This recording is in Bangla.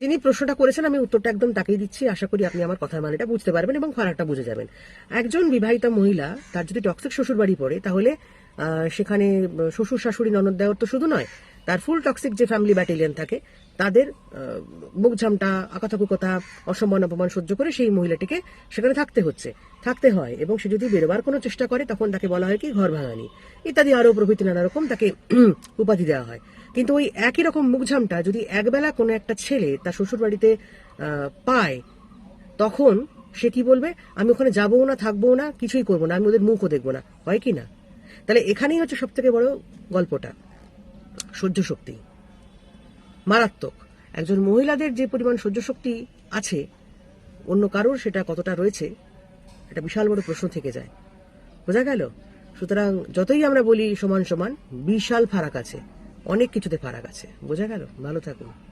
তিনি প্রশ্নটা করেছেন, আমি উত্তরটা একদম তাকেই দিচ্ছি। আশা করি আপনি আমার কথার মানেটা বুঝতে পারবেন এবং ফারাকটা বুঝে যাবেন। একজন বিবাহিতা মহিলা, তার যদি টক্সিক শ্বশুর বাড়ি পড়ে, তাহলে সেখানে শ্বশুর শাশুড়ি ননদ দেওয়ার তো শুধু নয় তার ফুল টক্সিক যে ফ্যামিলি ব্যাটেলিয়ান থাকে, তাদের মুখঝামটা আকাথাকুকথা অসম্মান, অপমান সহ্য করে সেই মহিলাটিকে সেখানে থাকতে হচ্ছে। থাকতে হয় এবং সে যদি বেরোবার কোনো চেষ্টা করে, তখন তাকে বলা হয় কি, ঘর ভাঙানি। ইত্যাদি আরও প্রভৃতি নানা রকম তাকে উপাধি দেওয়া হয়। কিন্তু ওই একই রকম মুখঝামটা যদি একবেলা কোনো একটা ছেলে তার শ্বশুর বাড়িতে পায়, তখন সে কি বলবে? আমি ওখানে যাব না থাকব না, কিছুই করব না, আমি ওদের মুখও দেখব না। হয় কি না? তাহলে এখানেই হচ্ছে সব থেকে বড় গল্পটা। সহ্য শক্তি মারাত্মক। একজন মহিলাদের যে পরিমাণ সহ্য শক্তি আছে, অন্য কারোর সেটা কতটা রয়েছে, এটা বিশাল বড় প্রশ্ন থেকে যায়। বোঝা গেল? সুতরাং যতই আমরা বলি সমান সমান, বিশাল ফারাক আছে, অনেক কিছুতে ফারাক আছে। বোঝা গেল? ভালো থাকুন।